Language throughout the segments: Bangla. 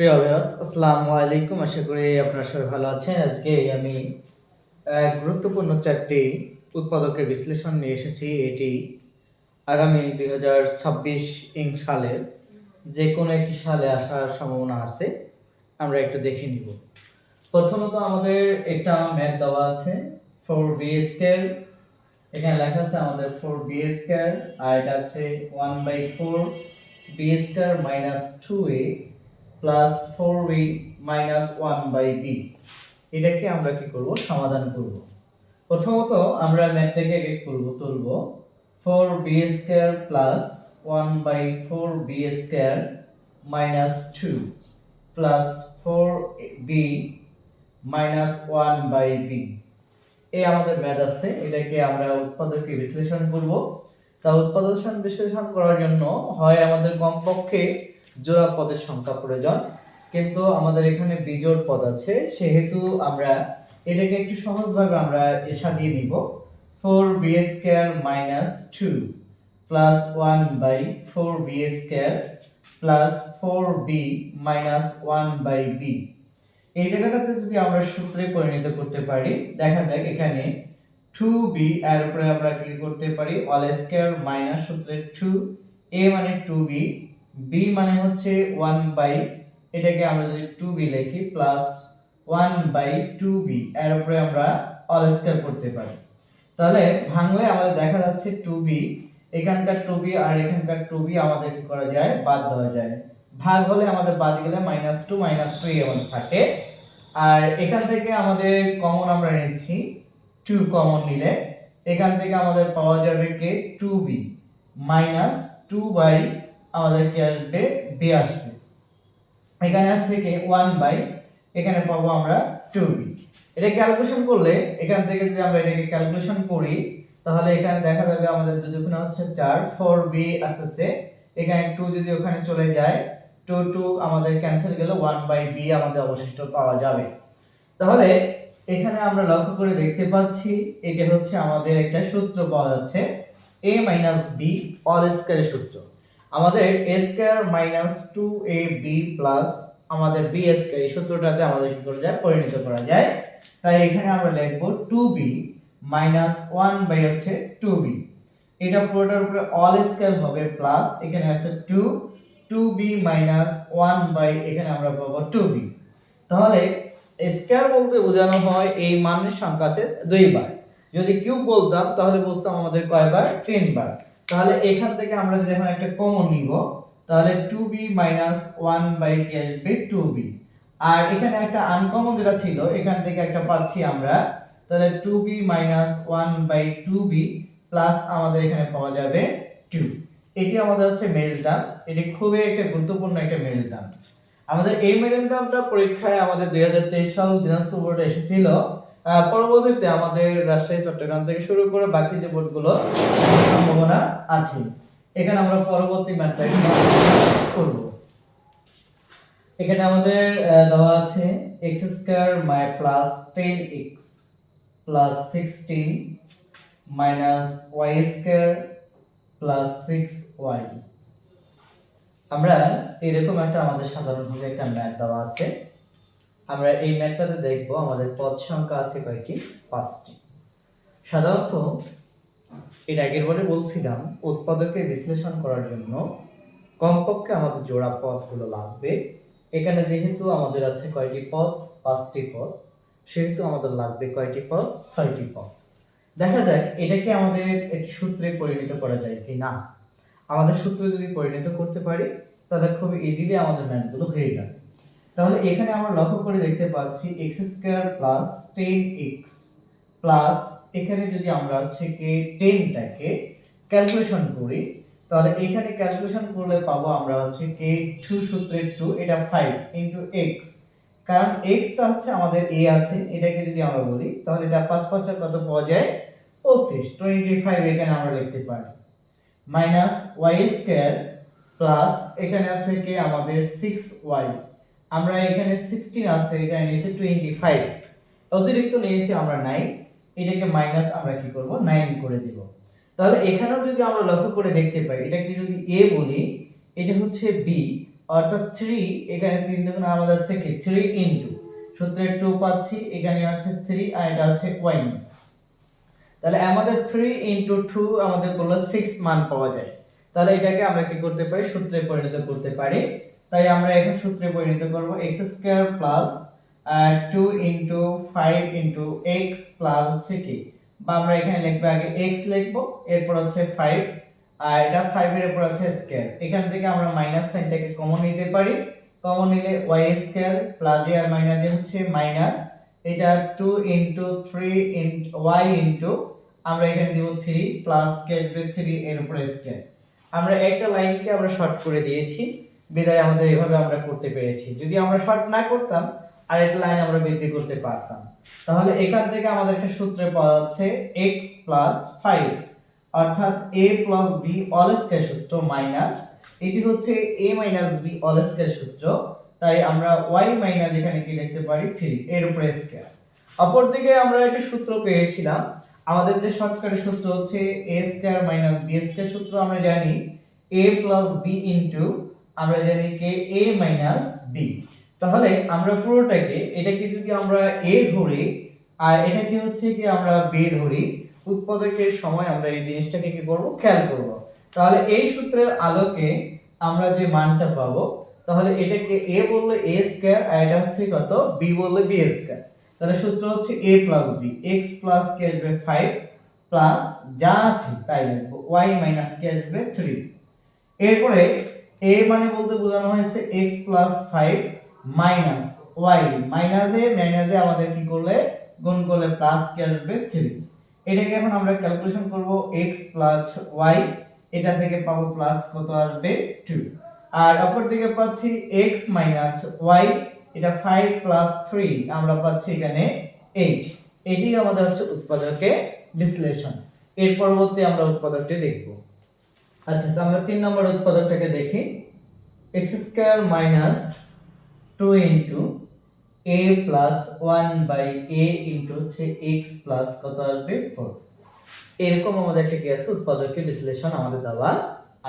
প্রিয় অভিয়াস আসসালামু আলাইকুম। আশা করি আপনারা সবাই ভালো আছেন। আজকে আমি গুরুত্বপূর্ণ চারটি উৎপাদকের বিশ্লেষণ নিয়ে এসেছি। এটি আগামী দুই হাজার ছাব্বিশ ইং সালের যে কোনো একটি সালে আসার সম্ভাবনা আছে। আমরা একটু দেখে নিব। প্রথমত আমাদের একটা ম্যাথ দেওয়া আছে ফোর বি স্কোয়ার এখানে লেখা আছে আমাদের ফোর বি স্কোয়ার আর এটা আছে one by four B square minus two A plus four B minus one by B এটাকে আমরা কি করব? সমাধান করব। প্রথমত আমরা ম্যাথটাকে এক করব? তুলব। Four B square plus one by four B square minus two plus four B minus one by B এই আমাদের ম্যাথ আছে। এটাকে আমরা উৎপাদকে বিশ্লেষণ করব? তা উৎপাদন বিশ্লেষণ করার জন্য হয় আমাদের কমপক্ষে জোড়া পদের সংখ্যা প্রয়োজন। কিন্তু আমাদের এখানে বিজোড় পদ আছে, সেহেতু আমরা এটাকে একটু সহজভাবে আমরা সাজিয়ে নিব। Four B square minus two plus one by four B square plus four B minus one by B. এই জায়গাটাতে যদি আমরা সূত্রে পরিণত করতে পারি, দেখা যাক এখানে টু বি, এর উপরে আমরা কি করতে পারি? অল স্কোয়ার মাইনাস সূত্রে টু, এ মানে টু বি বি মানে হচ্ছে ওয়ান বাই এটাকে আমরা যদি টু বি লিখি plus one by two B এর উপরে আমরা অল স্কোয়ার করতে পারি। তাহলে ভাঙলে আমাদের দেখা যাচ্ছে টু বি এখানকার টু বি আর এখানকার টু বি আমাদের কি করা যায়? বাদ দেওয়া যায়। ভাগ হলে আমাদের বাদ গেলে মাইনাস টু মাইনাস থাকে। আর এখান থেকে আমাদের কমন আমরা নিচ্ছি টু কমন নিলে, এখান থেকে আমাদের পাওয়া যাবে কে? Two B minus two by আমাদের কি আসবে বি আসবে। এখানে আছে কি? ওয়ান বাই এখানে পাবো আমরা টু বি এটা ক্যালকুলেশন করলে এখান থেকে যদি আমরা এটাকে ক্যালকুলেশন করি, তাহলে এখানে দেখা যাবে আমাদের দুদিকে হচ্ছে চার ফোর বি আসছে এখানে টু যদি ওখানে চলে যায় টু টু আমাদের ক্যান্সেল গেলে ওয়ান বাই বি আমাদের অবশিষ্ট পাওয়া যাবে। তাহলে এখানে আমরা লক্ষ্য করে দেখতে পাচ্ছি, এটা হচ্ছে আমাদের একটা সূত্র পাওয়া যাচ্ছে, a মাইনাস বি অল স্কয়ারের সূত্র। আমাদের a square minus two A B plus আমাদের বি এই সূত্রটাতে আমাদের কি করা যায়? পরিণত করা যায়। তাই এখানে আমরা লিখব two B minus one by হচ্ছে টু বি এটা পুরোটার উপরে অল স্কয়ার হবে প্লাস এখানে আছে two two B minus one by এখানে আমরা পাবো টু বি তাহলে স্কয়ার বলতে বোঝানো হয় এই মানের সংখ্যা আছে দুইবার। যদি কিউব বলতাম তাহলে বুঝতাম আমাদের কয়বার? তিনবার। তাহলে এখান থেকে আমরা যদি এখন একটা কমন নিব, তাহলে two B minus one by আসবে টু বি আর এখানে একটা আনকমন যেটা ছিল, এখান থেকে একটা পাচ্ছি আমরা, তাহলে two B minus one by two B plus আমাদের এখানে পাওয়া যাবে টু এটি আমাদের হচ্ছে মেরিল টার্ম এটি খুবই একটা গুরুত্বপূর্ণ একটা মেরিল টার্ম আমাদের এই মেরিল টার্মটা পরীক্ষায় আমাদের দুই হাজার তেইশ সাল দিনাজপুর বোর্ডে এসেছিল। পরবর্তীতে আমাদের রাজশাহী, চট্টগ্রাম থেকে শুরু করে বাকি যে বোর্ডগুলো সম্ভাবনা আছে। এখানে আমরা পরবর্তী ম্যাথটা করব। এখানে আমাদের দেওয়া আছে X square my plus ten X plus sixteen minus Y square plus six Y আমরা এরকম একটা আমাদের সাধারণভাবে একটা ম্যাথ দেওয়া আছে। আমরা এই ম্যাথটাতে দেখব আমাদের পদ সংখ্যা আছে কয়টি? পাঁচটি। সাধারণত এর আগের বারে বলছিলাম, উৎপাদকে বিশ্লেষণ করার জন্য কমপক্ষে আমাদের জোড়া পদগুলো লাগবে। এখানে যেহেতু আমাদের আছে কয়টি পদ? পাঁচটি পদ। সেহেতু আমাদের লাগবে কয়টি পদ? ছয়টি পদ। দেখা যাক এটাকে আমাদের একটি সূত্রে পরিণত করা যায় কি না আমাদের সূত্রে যদি পরিণত করতে পারি, তাহলে খুব ইজিলি আমাদের ম্যাথগুলো হয়ে যাবে। তাহলে এখানে আমরা লক্ষ্য করে দেখতে পাচ্ছি X square plus ten X plus এখানে যদি আমরা হচ্ছে কি টেনটাকে ক্যালকুলেশন করি, তাহলে এখানে ক্যালকুলেশন করলে পাবো আমরা হচ্ছে কি টু সূত্রের টু এটা ফাইভ ইন্টু এক্স কারণ এক্সটা হচ্ছে আমাদের এ আছে, এটাকে যদি আমরা বলি, তাহলে এটা পাঁচ পাঁচের কত পাওয়া যায়? পঁচিশ টোয়েন্টি ফাইভ এখানে আমরা লিখতে পারি। মাইনাস ওয়াই স্কোয়ার প্লাস এখানে আছে কি আমাদের সিক্স ওয়াই আমরা এখানে সিক্সটিন আছে, এখানে নিয়েছি টোয়েন্টি ফাইভ অতিরিক্ত নিয়েছি আমরা নাইন এটাকে মাইনাস আমরা কি করব? নাইন করে দেব। তাহলে এখানেও যদি আমরা লক্ষ্য করে দেখতে পাই, এটাকে যদি এ বলি, এটা হচ্ছে বি অর্থাৎ থ্রি এখানে তিন দুগুণ আমাদের হচ্ছে কি? থ্রি ইন্টু সূত্রে টু পাচ্ছি, এখানে আছে থ্রি আর এটা হচ্ছে ওয়ান তাহলে আমাদের থ্রি ইন্টু টু আমাদের করলে সিক্স মান পাওয়া যায়। তাহলে এটাকে আমরা কি করতে পারি? সূত্রে পরিণত করতে পারি। তাই আমরা এখন সূত্রে পরিণত করব X square plus two into five into X plus হচ্ছে কি? বা আমরা এখানে লিখব আগে এক্স লিখব, এরপর হচ্ছে ফাইভ আর এটা ফাইভ এর উপর আছে স্কোয়ার এখান থেকে আমরা মাইনাস সাইনটাকে কমন নিতে পারি। কমন নিলে ওয়াই স্কোয়ার প্লাস এ আর মাইনাস হচ্ছে মাইনাস এটা two into three Y into আমরা এখানে দিব থ্রি প্লাস স্কোয়ার থ্রি এর উপরে স্কোয়ার আমরা একটা লাইনকে আমরা শর্ট করে দিয়েছি। বিদায় আমাদের এভাবে আমরা করতে পেরেছি। যদি আমরা শর্ট না করতাম আর একটা লাইন আমরা বৃদ্ধি করতে পারতাম। তাহলে এখান থেকে আমাদের একটা সূত্রে পাওয়া যাচ্ছে x প্লাস ফাইভ অর্থাৎ a plus B all square সূত্র মাইনাস এটি হচ্ছে a minus B all square সূত্র, তাই আমরা y মাইনাস এখানে কি লিখতে পারি? 3 এর উপরে স্কয়ার অপরদিকে আমরা একটা সূত্র পেয়েছিলাম, আমাদের যে শর্টকাটের সূত্র হচ্ছে a square minus b square সূত্র আমরা জানি, a প্লাস b ইনটু আমরা জানি কে a মাইনাস বি তাহলে আমরা পুরোটাকে, এটাকে যদি আমরা এ ধরি, আর এটাকে হচ্ছে কি আমরা b ধরি, উৎপাদকের সময় আমরা এই জিনিসটাকে কি করব? খেয়াল করব। তাহলে এই সূত্রের আলোকে আমরা যে মানটা পাবো, তাহলে এটাকে এ বললে a স্কয়ার আর এটা হচ্ছে কত? b বললে b স্কয়ার তাহলে সূত্র হচ্ছে a plus b x plus কে আসবে 5 প্লাস যা আছে তাই লিখব। ওয়াই মাইনাস কে আসবে থ্রি এরপরে a মানে বলতে বোঝানো হয়েছে x প্লাস 5 মাইনাস y মাইনাসে মাইনাসে আমাদের কি করলে? গুণ করলে প্লাস কে আসবে? 3 এটাকে এখন আমরা ক্যালকুলেশন করব x প্লাস y এটা থেকে পাবো প্লাস কত আসবে? 2 আর অপর দিকে পাচ্ছি x মাইনাস y এটা 5 প্লাস 3 আমরা পাচ্ছি এখানে 8 এটি আমাদের হচ্ছে উৎপাদকে বিশ্লেষণ। এর পরবর্তী আমরা উৎপাদকটি দেখব। আচ্ছা তো আমরা তিন নম্বর উৎপাদকটাকে দেখি। x square minus 2 into a plus 1 by a into হচ্ছে x প্লাস কত আসবে? 4 এরকম আমাদের একটা কি আছে উৎপাদকের বিশ্লেষণ আমাদের দেওয়া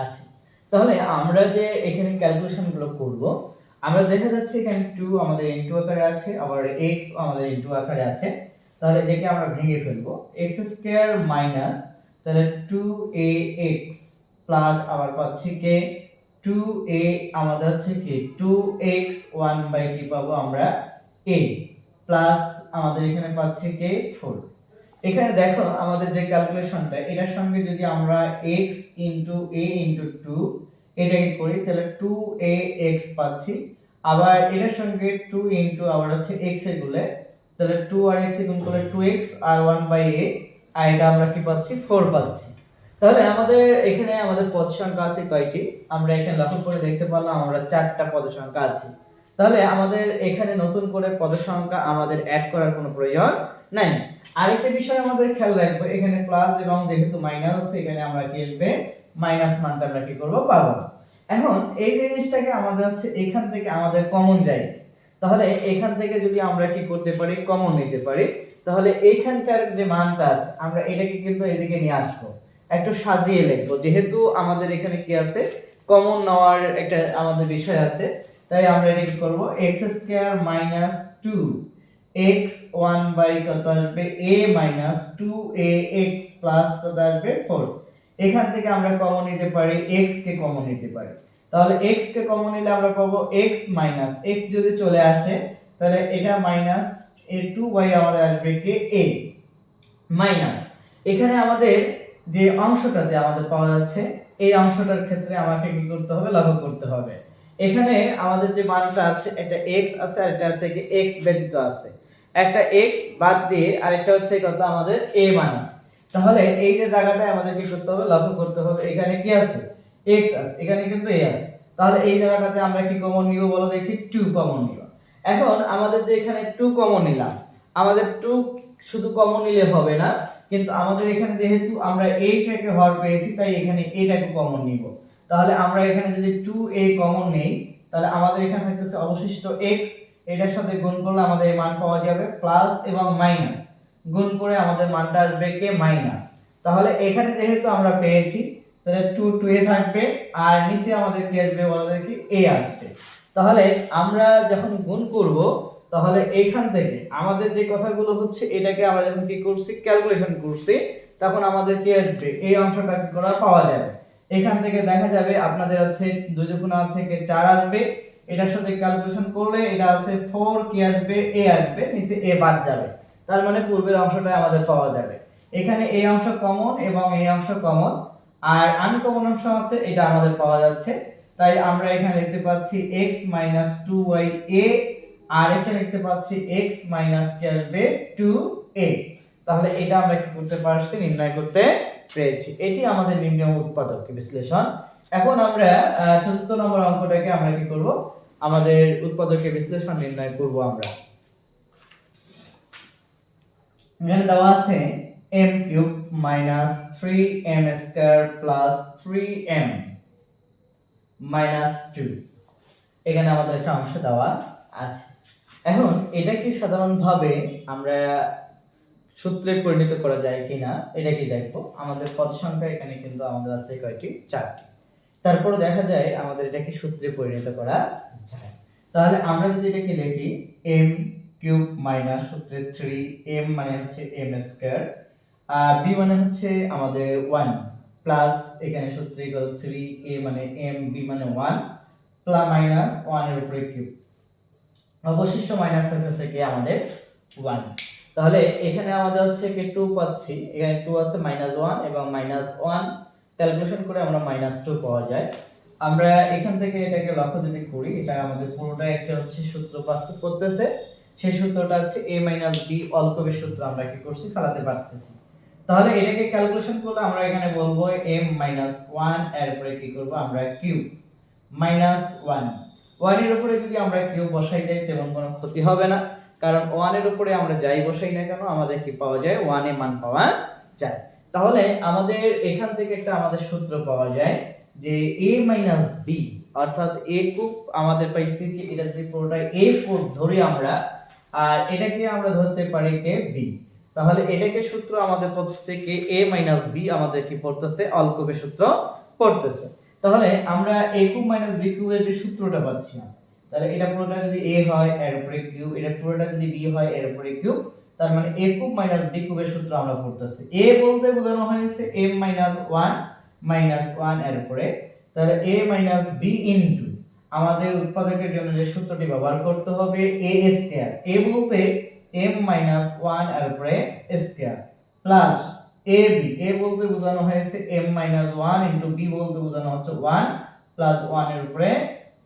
আছে। তাহলে আমরা যে এখানে ক্যালকুলেশনগুলো করব, আমরা দেখা যাচ্ছে এখানে 2 আমাদের ইনটু আকারে আছে, আবার x আমাদের ইনটু আকারে আছে। তাহলে এটাকে আমরা ভেঙে ফেলব। x স্কয়ার মাইনাস তাহলে টু 2ax প্লাস আবার পাচ্ছি কে 2a আমাদের হচ্ছে কি? 2x 1 বাই কি পাবো আমরা? a প্লাস আমাদের এখানে পাচ্ছি কে 4 এখানে দেখো আমাদের যে ক্যালকুলেশনটা এটার সঙ্গে যদি আমরা x ইনটু a ইনটু 2 এটাকে করি? তাহলে 2ax পাচ্ছি। আবার এটার সঙ্গে 2 ইনটু আবার হচ্ছে x এ গুলে, তাহলে 2 আর x এ গুণ করলে 2x আর 1 বাই a, আর এটা আমরা কি পাচ্ছি? 4 পাচ্ছি। তাহলে আমাদের এখানে আমাদের পদ সংখ্যা আছে কয়টি? আমরা এখানে লক্ষ্য করে দেখতে পারলাম আমরা চারটা পদ সংখ্যা আছে। তাহলে আমাদের এখানে নতুন করে পদ সংখ্যা আমাদের অ্যাড করার কোনো প্রয়োজন নাই। আরেকটা বিষয় আমাদের খেয়াল রাখব, এখানে প্লাস এবং যেহেতু মাইনাস এখানে আমরা কি আসবে মাইনাস মানটা আমরা কি করব? পাবো। এখন এই জিনিসটাকে আমাদের হচ্ছে এখান থেকে আমাদের কমন যায়। তাহলে এখান থেকে যদি আমরা কি করতে পারি? কমন নিতে পারি। তাহলে এইখানকার যে মানটা আছে, আমরা এটাকে কিন্তু এদিকে নিয়ে আসব। একটু সাজিয়ে লিখব। যেহেতু আমাদের এখানে কি আছে? কমন নেওয়ার একটা আমাদের বিষয় আছে। তাই আমরা এটা কি করব? X square minus two X one by কত আসবে? A minus two A X plus কত আসবে? ফোর এখান থেকে আমরা কমন নিতে পারি এক্স কে কমন নিতে পারি। তাহলে এক্স কে কমন নিলে আমরা পাবো এক্স মাইনাস এক্স যদি চলে আসে, তাহলে এটা মাইনাস এ টু ওয়াই আমাদের আসবে কে? এ মাইনাস এখানে আমাদের যে অংশটাতে আমাদের পাওয়া যাচ্ছে, এই অংশটার ক্ষেত্রে আমাকে কি করতে হবে? লঘু করতে হবে। এখানে আমাদের যে মানটা আছে, একটা x আছে আর একটা আছে কি x ব্যতীত আছে। একটা x বাদ দিয়ে আরেকটা হচ্ছে কত আমাদের a মান আছে। তাহলে এই যে জায়গাটায় আমাদের কি করতে হবে? লক্ষ্য করতে হবে। এখানে কি আছে? x আছে। এখানে কিন্তু a আছে। তাহলে এই জায়গাটাতে আমরা কি কমন নিব বলো দেখি? 2 কমন নিব। এখন আমাদের যে এখানে 2 কমন নিলাম, আমাদের 2 শুধু কমন নিলে হবে না। কিন্তু আমাদের এখানে যেহেতু আমরা এইটাকে হর পেয়েছি, তাই এখানে এটাকে কমন নিব। তাহলে আমরা এখানে যদি 2a কমন নেই, তাহলে আমাদের এখানে থাকতেছে অবশিষ্ট x, এটার সাথে গুণ করলে আমাদের মান পাওয়া যাবে প্লাস এবং মাইনাস গুণ করে আমাদের মানটা আসবে কে মাইনাস তাহলে এখানে যেহেতু আমরা পেয়েছি, তাহলে টু টু এ থাকবে, আর নিচে আমাদের কি আসবে বলা যায় কি এ আসবে। তাহলে আমরা যখন গুণ করব তাহলে এইখান থেকে আমাদের যে কথাগুলো হচ্ছে, এটাকে আমরা যখন কি করছি ক্যালকুলেশন করছি, তখন আমাদের কি আসবে? এই অংশটা করা? পাওয়া যাবে। এখান থেকে দেখা যাবে আপনাদের হচ্ছে দুই দুগুণ আছে কে চার আসবে। এটার সাথে ক্যালকুলেশন করলে এটা আছে ফোর কি আসবে? এ আসবে, নিচে এ বাদ যাবে। তার মানে পূর্বের অংশটা আমাদের পাওয়া যাবে। এখানে এই অংশ কমন এবং এই অংশ কমন আর আনকমন অংশ আছে, এটা আমাদের পাওয়া যাচ্ছে। তাই আমরা এখানে দেখতে পাচ্ছি x 2y a আর এখানে দেখতে পাচ্ছি x কি আসবে 2a তাহলে এটা আমরা কি করতে পারছি? নির্ণয় করতে পেরেছি। এটি আমাদের নির্ণয় উৎপাদক বিশ্লেষণ। এখন আমরা চতুর্থ নম্বর অঙ্কটাকে আমরা কি করব? আমাদের উৎপাদকের বিশ্লেষণ নির্ণয় করব আমরা। এখানে দেওয়া আছে m cube minus three M square plus three M minus two এখানে আমাদের একটা অংশ দেওয়া আছে। এখন এটাকে সাধারণভাবে আমরা সূত্রে পরিণত করা যায় কিনা, এটা কি দেখব? আমাদের পদ সংখ্যা এখানে কিন্তু আমাদের আছে কয়টি? চারটি। তারপরে দেখা যায় আমাদের এটাকে সূত্রে পরিণত করা যায়। তাহলে আমরা যদি এটাকে লিখি m কিউব মাইনাস সূত্রে থ্রি এম মানে হচ্ছে এম স্কোয়ার, আর বি মানে হচ্ছে আমাদের ওয়ান প্লাস এখানে সূত্রে গেল থ্রি এ মানে এম বি মানে ওয়ান প্লাস মাইনাস ওয়ানের উপরে কিউব। অবশিষ্ট মাইনাস থাকতেছে কি আমাদের ওয়ান তাহলে এখানে আমাদের হচ্ছে কি টু পাচ্ছি, এখানে টু আছে মাইনাস ওয়ান এবং মাইনাস ওয়ান ক্যালকুলেশন করে আমরা মাইনাস টু পাওয়া যায়। আমরা এখান থেকে এটাকে লক্ষ্য যদি করি, এটা আমাদের পুরোটা একটা হচ্ছে সূত্র বাস্তব করতেছে। সেই সূত্রটা হচ্ছে a মাইনাস বি অল্পবের সূত্র আমরা কি করছি, ফেলাতে পারতেছি। তাহলে এটাকে ক্যালকুলেশন করলে আমরা এখানে বলব m মাইনাস ওয়ানের উপরে কি করব আমরা কিউব মাইনাস ওয়ান ওয়ানের উপরে যদি আমরা কিউব বসাই দেই তেমন কোনো ক্ষতি হবে না। কারণ ওয়ানের উপরে আমরা যাই বসাই না কেন, আমাদের কি পাওয়া যায়? ওয়ানে মান পাওয়া যায়। তাহলে আমাদের এখান থেকে একটা আমাদের সূত্র পাওয়া যায় যে a মাইনাস বি অর্থাৎ a কিউব আমাদের পাইছি কি? এটা যদি পুরোটা a কিউব ধরি আমরা, আর এটাকে আমরা ধরতে পারি কে? b তাহলে এটাকে সূত্র আমাদের পড়ছে কি? a মাইনাস b আমাদের কি পড়তেছে? অলকোবের সূত্র পড়তেছে। তাহলে আমরা a কিউব মাইনাস b কিউবের যে সূত্রটা পাচ্ছি, তাহলে এটা পুরোটা যদি a হয়, এর উপরে কিউব এটা পুরোটা যদি b হয়, এর উপরে কিউব তার মানে a কিউব মাইনাস b কিউবের সূত্র আমরা পড়তেছি। A বলতে বোঝানো হয়েছে m মাইনাস 1 মাইনাস 1 এর উপরে। তাহলে a মাইনাস b ইনটু আমাদের উৎপাদকের জন্য যে সূত্রটি ব্যবহার করতে হবে, a স্কয়ার a বলতে m মাইনাস 1 এর উপরে স্কয়ার প্লাস ab a বলতে বোঝানো হয়েছে m মাইনাস 1 ইনটু b বলতে বোঝানো হচ্ছে 1 প্লাস 1 এর উপরে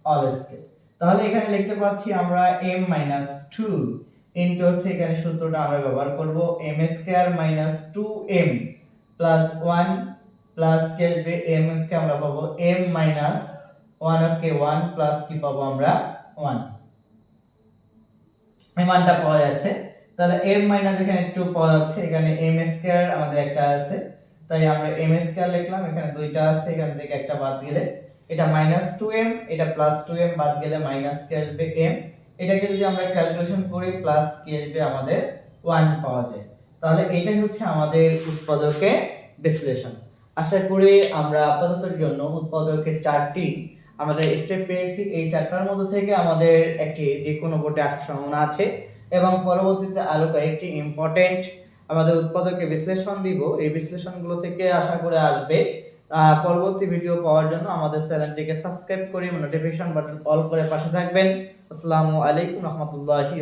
অল স্কয়ার তাহলে এখানে লিখতে পাচ্ছি আমরা m মাইনাস 2 ইনটু হচ্ছে এখানে সূত্রটা আমরা ব্যবহার করব m square minus 2m plus 1 plus কি আসবে m কে আমরা পাবো m মাইনাস 1 কে 1 প্লাস কি পাবো আমরা 1 এই মানটা পাওয়া যাচ্ছে তাহলে m মাইনাস এখানে 2 পাওয়া যাচ্ছে, এখানে m স্কয়ার আমাদের একটা আছে। তাই আমরা m স্কয়ার লিখলাম, এখানে দুইটা আছে, এখান থেকে একটা বাদ গেলে। এটা মাইনাস 2m এটা প্লাস 2m বাদ গেলে মাইনাস কি আসবে m এটাকে যদি আমরা ক্যালকুলেশন করি প্লাস কি আসবে আমাদের 1 পাওয়া যায়। তাহলে এটাই হচ্ছে আমাদের উৎপাদকে বিশ্লেষণ। আশা করি আমরা আপাততের জন্য উৎপাদকের চারটি আমাদের স্টেপ পেয়েছি। এই চারটার মধ্যে থেকে আমাদের একটি যে কোনো বোর্ডে আসার সম্ভাবনা আছে। এবং পরবর্তীতে আরও কয়েকটি ইম্পর্টেন্ট আমাদের উৎপাদকে বিশ্লেষণ দিব। এই বিশ্লেষণগুলো থেকে আশা করে আসবে। পরবর্তী ভিডিও পাওয়ার জন্য আমাদের চ্যানেলটিকে সাবস্ক্রাইব করে নোটিফিকেশন বাটন অল করে পাশে থাকবেন। আসসালামু আলাইকুম রহমতুল্লাহি